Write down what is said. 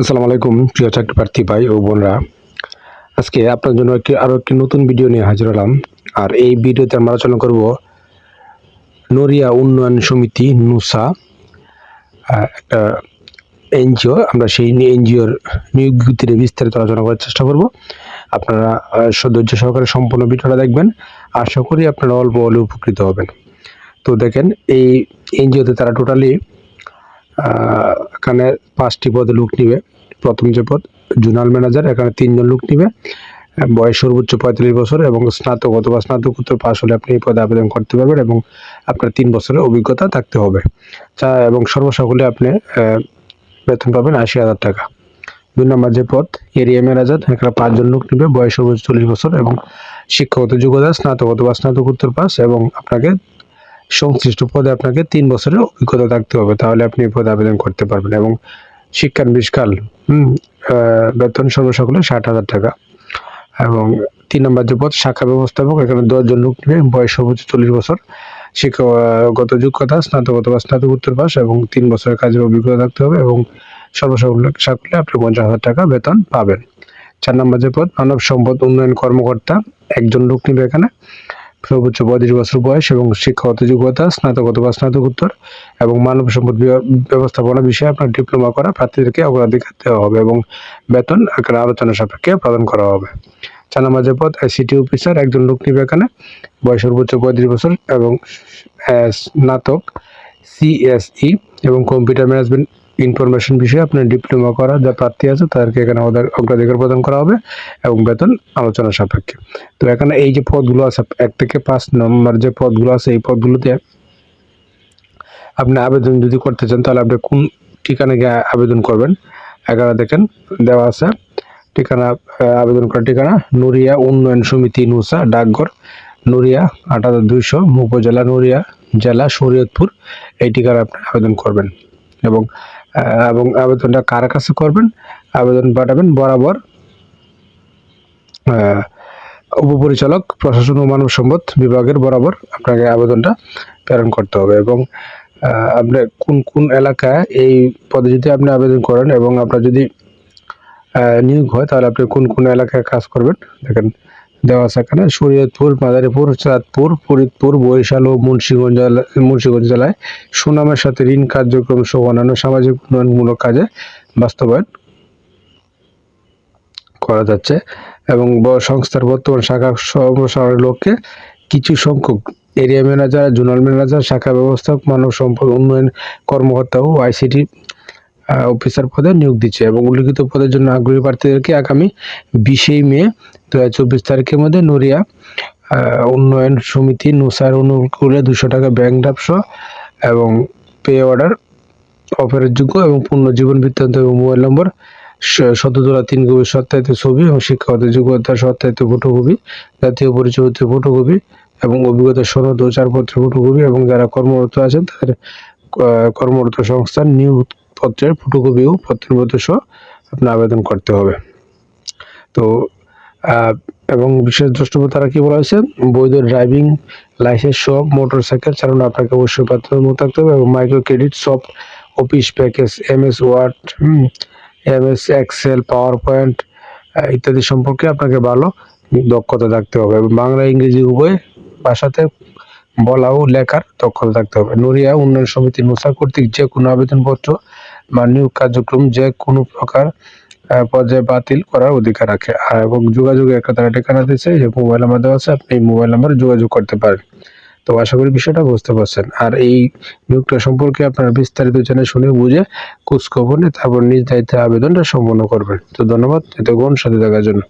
আসসালামু আলাইকুম, প্রিয় চাকরি প্রার্থী ভাই ও বোনরা। আজকে আপনার জন্য একটি আরও একটি নতুন ভিডিও নিয়ে হাজির হলাম। আর এই ভিডিওতে আমরা আলোচনা করব নড়িয়া উন্নয়ন সমিতি, নুসা একটা এনজিও। আমরা সেই এনজিওর নিয়োগ বিস্তারিত আলোচনা করার চেষ্টা করব। আপনারা সৌন্দর্য সহকারে সম্পূর্ণ ভিডিওটা দেখবেন। আশা করি আপনারা অল্প হলে উপকৃত হবেন। তো দেখেন, এই এনজিওতে তারা টোটালি এখানে পাঁচটি পদে লোক নিবে। প্রথম যে পদ, জোনাল ম্যানেজার, এখানে তিনজন লোক নিবে। বয়স সর্বোচ্চ পঁয়তাল্লিশ বছর এবং স্নাতক অথবা স্নাতকোত্তর পাশ হলে আপনি এই পদে আবেদন করতে পারবেন এবং আপনার তিন বছরের অভিজ্ঞতা থাকতে হবে। চা, এবং সর্বসকলে আপনি বেতন পাবেন আশি হাজার টাকা। দুই নম্বর যে পদ, এরিয়া ম্যানেজার, এখানে পাঁচজন লোক নিবে, বয়স সর্বোচ্চ চল্লিশ বছর এবং শিক্ষাগত যোগ্যতা, স্নাতক অথবা স্নাতকোত্তর পাস এবং আপনাকে সংশ্লিষ্ট পদে আপনাকে তিন বছরের অভিজ্ঞতা থাকতে হবে। তাহলে আপনি এই পদে আবেদন করতে পারবেন এবং শিক্ষানবিষ্কাল বেতন সর্বসকলে ষাট হাজার টাকা এবং তিন নম্বর যে পদ, শাখা ব্যবস্থাপক, এখানে দশজন লোক নেবে। বয়স সর্বোচ্চ চল্লিশ বছর। শিক্ষাগত যোগ্যতা স্নাতক অথবা স্নাতকোত্তর পাস এবং তিন বছরের কাজের অভিজ্ঞতা থাকতে হবে এবং সর্বসকলে সকলে আপনি পঞ্চাশ হাজার টাকা বেতন পাবেন। চার নম্বর যে পদ, মানব সম্পদ উন্নয়ন কর্মকর্তা, একজন লোক নিবে এখানে। সর্বোচ্চ পঁয়ত্রিশ বছর বয়স এবং শিক্ষাগত যোগ্যতা স্নাতক বা স্নাতকোত্তর এবং মানব সম্পদ ব্যবস্থাপনা বিষয়ে আপনার ডিপ্লোমা করা প্রার্থীদেরকে অগ্রাধিকার দেওয়া হবে এবং বেতন এখানে আলোচনা সাপেক্ষে প্রদান করা হবে। চার নম্বর যে আইসিটি অফিসার একজন লোক নিবে এখানে। বয়স সর্বোচ্চ পঁয়ত্রিশ বছর এবং স্নাতক সিএসই এবং কম্পিউটার ম্যানেজমেন্ট ইনফরমেশন বিষয়ে আপনার ডিপ্লোমা করা যা প্রার্থী আছে তাদেরকে এখানে অগ্রা- অগ্রাধিকার প্রদান করা হবে এবং বেতন আলোচনা সাপেক্ষে। তো এখানে এই যে পদগুলো আছে, এক থেকে পাঁচ নম্বর যে পদগুলো আছে, এই পদগুলোতে আপনি আবেদন যদি করতে চান, তাহলে আপনি কোন ঠিকানা গিয়ে আবেদন করবেন? এখানে দেখেন দেওয়া আছে, ঠিকানা আবেদন করার ঠিকানা নুরিয়া উন্নয়ন সমিতি নুসা, ডাকঘর নুরিয়া আট হাজার দুইশো উপজেলা নুরিয়া জেলা, শরীয়তপুর, এই ঠিকানা আপনি আবেদন করবেন। এবং এবং আবেদনটা কার কাছে করবেন? আবেদন পাঠাবেন বরাবর উপপরিচালক, প্রশাসন ও মানব সম্পদ বিভাগের বরাবর আপনাকে আবেদনটা প্রেরণ করতে হবে এবং আপনি কোন কোন এলাকায় এই পদে যদি আপনি আবেদন করেন এবং আপনার যদি নিয়োগ হয় তাহলে আপনি কোন কোন এলাকায় কাজ করবেন? দেখেন দেওয়া আছে এখানে। শরীয়তপুর, মাদারীপুর, চাঁদপুর, ফরিদপুর, বরিশাল ও মুন্সিগঞ্জ মুন্সিগঞ্জ জেলায় সুনামের সাথে ঋণ কার্যক্রম সহ অন্যান্য সামাজিক উন্নয়নমূলক কাজে বাস্তবায়ন করা যাচ্ছে এবং সংস্থার বর্তমান শাখা সম্প্রসারণের লক্ষ্যে কিছু সংখ্যক এরিয়া ম্যানেজার, জোনাল ম্যানেজার, শাখা ব্যবস্থাপক, মানব সম্পদ উন্নয়ন কর্মকর্তা ও আইসিটি অফিসার পদে নিয়োগ দিচ্ছে এবং উল্লিখিত পদের জন্য আগ্রহী প্রার্থীদেরকে আগামী বিশেই মে দু হাজার চব্বিশ তারিখের মধ্যে নড়িয়া উন্নয়ন সমিতি নুসার অনুকূলে দুশো টাকা ব্যাংক ড্রাফট সহ এবং পে অর্ডার অফারের যোগ্য এবং পূর্ণ জীবন বৃত্তান্ত এবং মোবাইল নম্বর শত তোলা তিন কপি সত্যায়িত ছবি এবং শিক্ষাগত যোগ্যতা সত্যায়িত ফটোকপি জাতীয় পরিচয় ফটোকপি এবং অভিজ্ঞতা সনদ ও চারপত্রের ফটোকপি এবং যারা কর্মরত আছেন তাদের কর্মরত সংস্থার নিয়োগ পত্রের ফটোকপি ও পত্রপত্র সহ আপনার আবেদন করতে হবে। তো এবং বিশেষ দ্রষ্টব্য তারা কি বলা হয়েছে? বৈধ ড্রাইভিং লাইসেন্স সহ মোটর সাইকেল চালানো আপনাকে অবশ্যই বাধ্যতামূলক থাকতে হবে এবং micro credit soft office package M S Word M S Excel PowerPoint ইত্যাদি সম্পর্কে আপনাকে ভালো দক্ষতা থাকতে হবে বাংলা, ইংরেজি উভয় ভাষাতে বলা ও লেখার দক্ষতা থাকতে হবে। নড়িয়া উন্নয়ন সমিতি, নোসা কর্তৃক যে কোনো আবেদনপত্র বা নিয়োগ কার্যক্রম যে কোনো প্রকার পর্যায়ে বাতিল করার অধিকার রাখে। এবং যোগাযোগের একটা তারা ঠিকানা দিয়েছে, যে মোবাইল নাম্বার দেওয়া আছে, আপনি মোবাইল নাম্বারে যোগাযোগ করতে পারেন। তো আশা করি বিষয়টা বুঝতে পারছেন। আর এই নিয়োগটা সম্পর্কে আপনারা বিস্তারিত জেনে শুনে বুঝে খোঁজখবর নিয়ে তারপর নিজ দায়িত্বে আবেদনটা সম্পন্ন করবেন। তো ধন্যবাদ, এতক্ষণ সাথে থাকার জন্য।